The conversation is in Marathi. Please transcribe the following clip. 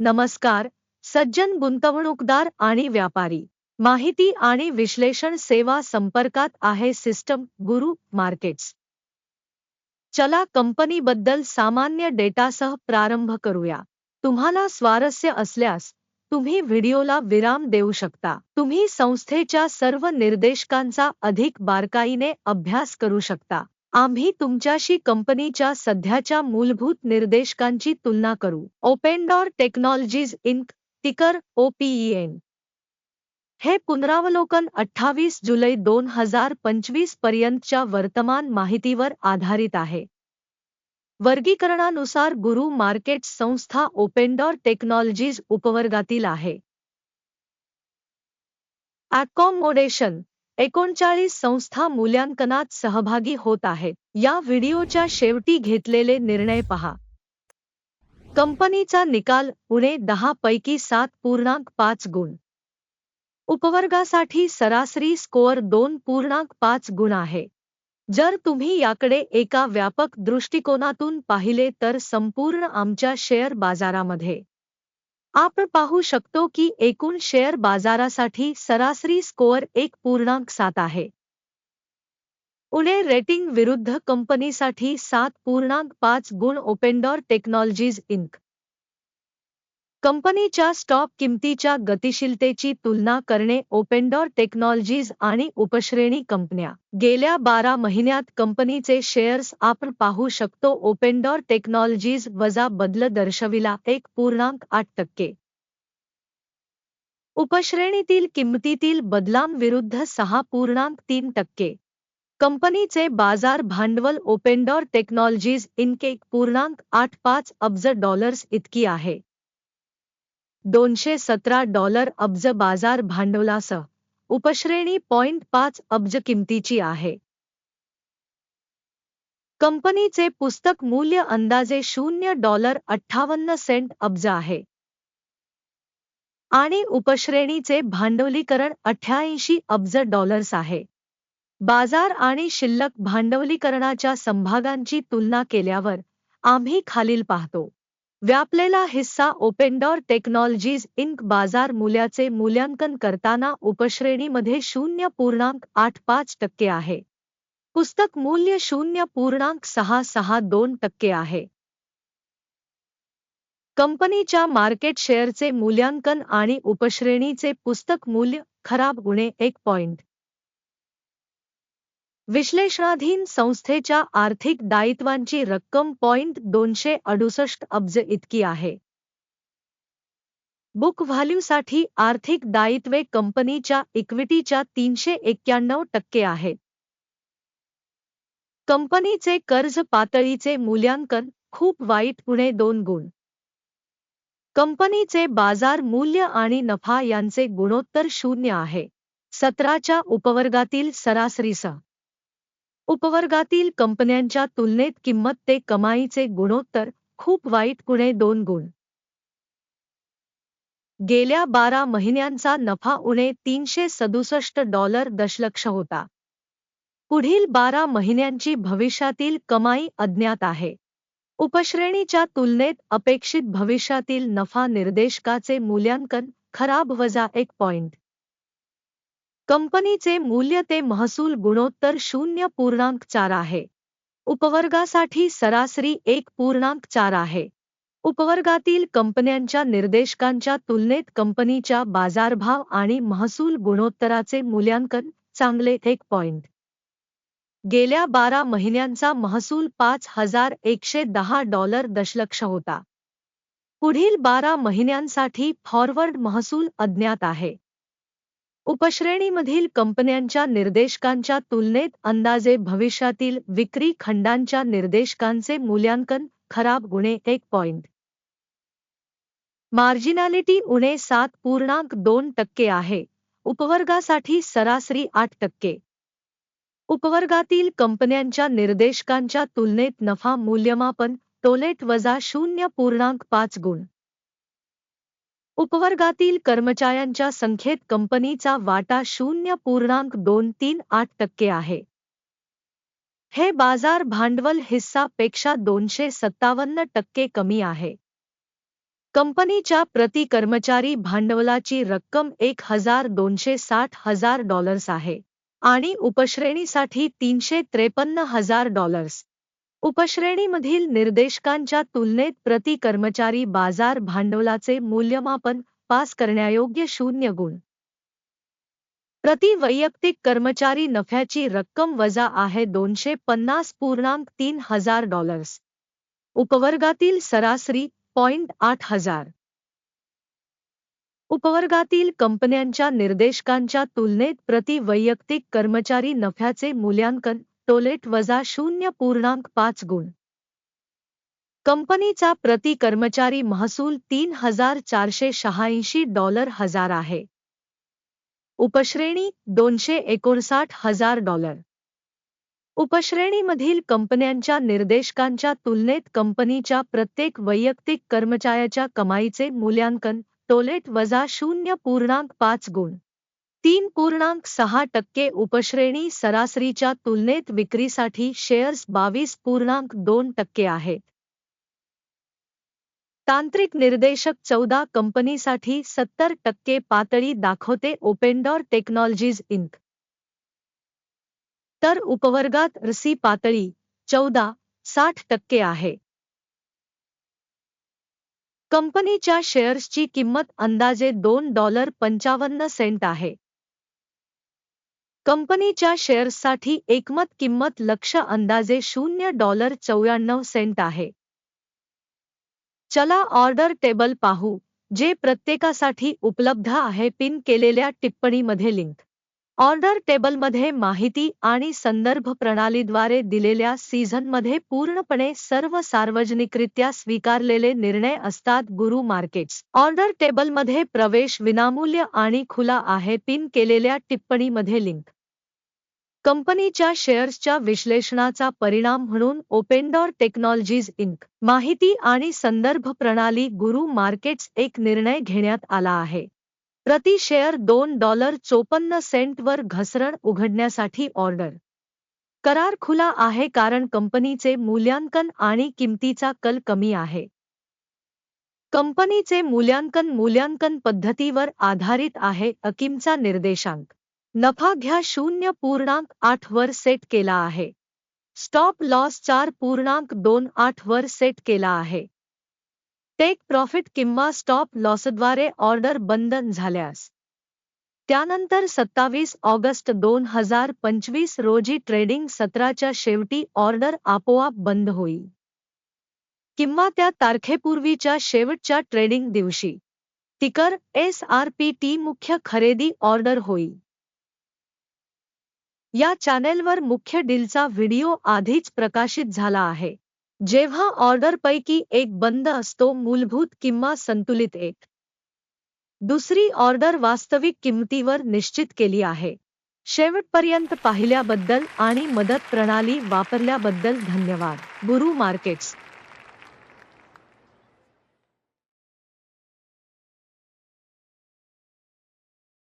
नमस्कार सज्जन गुंतवणूकदार आणि व्यापारी. माहिती आणि विश्लेषण सेवा संपर्कात आहे सिस्टम गुरु मार्केट्स. चला कंपनीबद्दल सामान्य डेटासह प्रारंभ करूया. तुम्हाला स्वारस्य असल्यास तुम्ही व्हिडिओला विराम देऊ शकता. तुम्ही संस्थेच्या सर्व निर्देशकांचा अधिक बारकाईने अभ्यास करू शकता. आम्ही तुमच्याशी कंपनीच्या सध्याच्या मूलभूत निर्देशकांची तुलना करू. ओपेनडॉर टेक्नॉलॉजीज इंक टिकर ओपीईएन. हे पुनरावलोकन अठ्ठावीस जुलै दोन हजार पंचवीस पर्यंतच्या वर्तमान माहितीवर आधारित आहे. वर्गीकरणानुसार गुरु मार्केट संस्था ओपेनडॉर टेक्नॉलॉजीज उपवर्गातील आहे. अकॉमोडेशन एकोणचाळीस संस्था मूल्यांकनात सहभागी होत आहेत. या व्हिडिओच्या शेवटी घेतलेले निर्णय पहा. कंपनीचा निकाल उणे दहा पैकी सात पूर्णांक पाच गुण. उपवर्गासाठी सरासरी स्कोअर दोन पूर्णांक पाच गुण आहे. जर तुम्ही याकडे एका व्यापक दृष्टिकोनातून पाहिले तर संपूर्ण आमच्या शेअर बाजारामध्ये आपण पाहू शकतो की एकूण शेअर बाजारासाठी सरासरी स्कोअर एक पूर्णांक सात आहे. उणे रेटिंग विरुद्ध कंपनीसाठी सात पूर्णांक पाच गुण ओपेंडॉर टेक्नॉलॉजीज इंक. कंपनीच्या स्टॉक किमतीच्या गतिशीलतेची तुलना करणे ओपेनडॉर टेक्नॉलॉजीज आणि उपश्रेणी कंपन्या. गेल्या बारा महिन्यात कंपनीचे शेअर्स आपण पाहू शकतो ओपेनडॉर टेक्नॉलॉजीज वजा बदल दर्शविला एक पूर्णांक आठ टक्के. उपश्रेणीतील किंमतीतील बदलांविरुद्ध सहा पूर्णांक तीन टक्के. कंपनीचे बाजार भांडवल ओपेनडॉर टेक्नॉलॉजीज इनके एक पूर्णांक आठ पाच अब्ज डॉलर्स इतकी आहे. दोनशे सतरा डॉलर अब्ज बाजार भांडवलासह. उपश्रेणी पॉइंट पाच अब्ज किमतीची आहे. कंपनीचे पुस्तक मूल्य अंदाजे शून्य डॉलर अठ्ठावन्न सेंट अब्ज आहे. आणि उपश्रेणीचे भांडवलीकरण अठ्याऐंशी अब्ज डॉलर्स आहे. बाजार आणि शिल्लक भांडवलीकरणाच्या संभागांची तुलना केल्यावर आम्ही खालील पाहतो. व्यापलेला हिस्सा ओपेनडॉर टेक्नॉलॉजीज इंक बाजार मूल्याचे मूल्यांकन करताना उपश्रेणीमध्ये शून्य पूर्णांक आठ पाच टक्के आहे. पुस्तक मूल्य शून्य पूर्णांक सहा सहा दोन टक्के आहे. कंपनीच्या मार्केट शेअरचे मूल्यांकन आणि उपश्रेणीचे पुस्तक मूल्य खराब गुणे एक पॉइंट. विश्लेषणाधीन संस्थेच्या आर्थिक दायित्वांची रक्कम पॉइंट दोनशे अडुसष्ट अब्ज इतकी आहे. बुक व्हॅल्यूसाठी आर्थिक दायित्वे कंपनीच्या इक्विटीच्या तीनशे एक्क्याण्णव टक्के आहेत कंपनीचे कर्ज पातळीचे मूल्यांकन खूप वाईट उणे दोन गुण. कंपनीचे बाजार मूल्य आणि नफा यांचे गुणोत्तर शून्य आहे. सतराच्या उपवर्गातील सरासरीसह उपवर्गातील कंपन्यांच्या तुलनेत किंमत ते कमाईचे गुणोत्तर खूप वाईट गुणे दोन गुण. गेल्या बारा महिन्यांचा नफा उणे तीनशे सदुसष्ट डॉलर दशलक्ष होता. पुढील बारा महिन्यांची भविष्यातील कमाई अज्ञात आहे. उपश्रेणीच्या तुलनेत अपेक्षित भविष्यातील नफा निर्देशकाचे मूल्यांकन खराब वजा एक पॉइंट. कंपनीचे मूल्य ते महसूल गुणोत्तर शून्य पूर्णांक चार आहे. उपवर्गासाठी सरासरी एक पूर्णांक चार आहे. उपवर्गातील कंपन्यांच्या निर्देशकांच्या तुलनेत कंपनीच्या बाजारभाव आणि महसूल गुणोत्तराचे मूल्यांकन चांगले एक पॉइंट गेल्या बारा महिन्यांचा महसूल पाच हजार एकशे दहा डॉलर दशलक्ष होता. पुढील बारा महिन्यांसाठी फॉरवर्ड महसूल अज्ञात आहे. उपश्रेणीमधील कंपन्यांच्या निर्देशकांच्या तुलनेत अंदाजे भविष्यातील विक्री खंडांच्या निर्देशकांचे मूल्यांकन खराब गुणे एक पॉइंट. मार्जिनालिटी उणे सात पूर्णांक दोन टक्के आहे. उपवर्गासाठी सरासरी आठ टक्के. उपवर्गातील कंपन्यांच्या निर्देशकांच्या तुलनेत नफा मूल्यमापन टोलेट वजा शून्य पूर्णांक पाच गुण. उपवर्गातील कर्मचाऱ्यांच्या संख्येत कंपनीचा वाटा शून्य पूर्णांक दोन तीन आठ टक्के आहे. हे बाजार भांडवल हिस्सा पेक्षा दोनशे सत्तावन्न टक्के कमी आहे. कंपनीच्या प्रति कर्मचारी भांडवलाची रक्कम एक हजार दोनशे साठ हजार डॉलर्स आहे आणि उपश्रेणीसाठी तीनशे त्रेपन्न हजार डॉलर्स. उपश्रेणीमधील निर्देशकांच्या तुलनेत प्रति कर्मचारी बाजार भांडवलाचे मूल्यमापन पास करण्यायोग्य शून्य गुण. प्रति वैयक्तिक कर्मचारी नफ्याची रक्कम वजा आहे दोनशे पन्नास पूर्णांक तीन हजार डॉलर्स. उपवर्गातील सरासरी पॉइंट आठ हजार. उपवर्गातील कंपन्यांच्या निर्देशकांच्या तुलनेत प्रति वैयक्तिक कर्मचारी नफ्याचे मूल्यांकन टोलेट वजा शून्य पूर्णांक पाच गुण. कंपनीचा प्रति कर्मचारी महसूल तीन हज़ार चारशे शहाऐंशी डॉलर हज़ार आहे. उपश्रेणी दोनशे एकोणसाठ हज़ार डॉलर. उपश्रेणीमधील कंपन्यांच्या निर्देशकांच्या तुलनेत कंपनीच्या प्रत्येक वैयक्तिक कर्मचाऱ्याच्या कमाईचे मूल्यांकन टोलेट वजा शून्य पूर्णांक पाच गुण. तीन पूर्णांक सहा टक्के उपश्रेणी सरासरीच्या तुलनेत विक्रीसाठी शेअर्स बावीस पूर्णांक दोन टक्के आहेत. तांत्रिक निर्देशक चौदा कंपनीसाठी सत्तर टक्के पातळी दाखवते ओपेनडॉर टेक्नॉलॉजीज इंक. तर उपवर्गात रसी पातळी चौदा साठ टक्के आहे. कंपनीच्या शेअर्सची किंमत अंदाजे दोन डॉलर पंचावन्न सेंट आहे. कंपनीच्या शेअर्ससाठी एकमत किंमत लक्ष अंदाजे शून्य डॉलर चौऱ्याण्णव सेंट आहे. चला ऑर्डर टेबल पाहू जे प्रत्येकासाठी उपलब्ध आहे पिन केलेल्या टिप्पणीमध्ये लिंक. ऑर्डर टेबलमध्ये माहिती आणि संदर्भ प्रणालीद्वारे दिलेल्या सीझनमध्ये पूर्णपणे सर्व सार्वजनिकरित्या स्वीकारलेले निर्णय असतात गुरु मार्केट्स. ऑर्डर टेबलमध्ये प्रवेश विनामूल्य आणि खुला आहे पिन केलेल्या टिप्पणीमध्ये लिंक. कंपनीच्या शेअर्सच्या विश्लेषणाचा परिणाम म्हणून ओपेनडॉर टेक्नॉलॉजीज इंक. माहिती आणि संदर्भ प्रणाली गुरु मार्केट्स एक निर्णय घेण्यात आला आहे. प्रति शेअर दोन डॉलर चोपन्न सेंटवर घसरण उघडण्यासाठी ऑर्डर. करार खुला आहे कारण कंपनीचे मूल्यांकन आणि किमतीचा कल कमी आहे. कंपनीचे मूल्यांकन मूल्यांकन पद्धतीवर आधारित आहे अकिमचा निर्देशांक. नफा घ्या शून्य पूर्णांक आठ वर सेट केला आहे. स्टॉप लॉस चार पूर्णांक दोन आठ वर सेट केला आहे. टेक प्रॉफिट किंवा स्टॉप लॉसद्वारे ऑर्डर बंद झाल्यास. त्यानंतर सत्तावीस ऑगस्ट दोन हजार पंचवीस रोजी ट्रेडिंग सत्राच्या शेवटी ऑर्डर आपोआप बंद होईल. किंवा त्या तारखेपूर्वीच्या शेवटच्या ट्रेडिंग दिवशी तिकर एस आर पी टी मुख्य खरेदी ऑर्डर होईल. या चॅनेलवर मुख्य डीलचा व्हिडिओ आधीच प्रकाशित झाला आहे. जेव्हा ऑर्डरपैकी एक बंद असतो मूलभूत किंवा संतुलित एक. दुसरी ऑर्डर वास्तविक किंमतीवर निश्चित केली आहे. शेवटपर्यंत पाहिल्याबद्दल आणि मदत प्रणाली वापरल्याबद्दल धन्यवाद. गुरु मार्केट्स.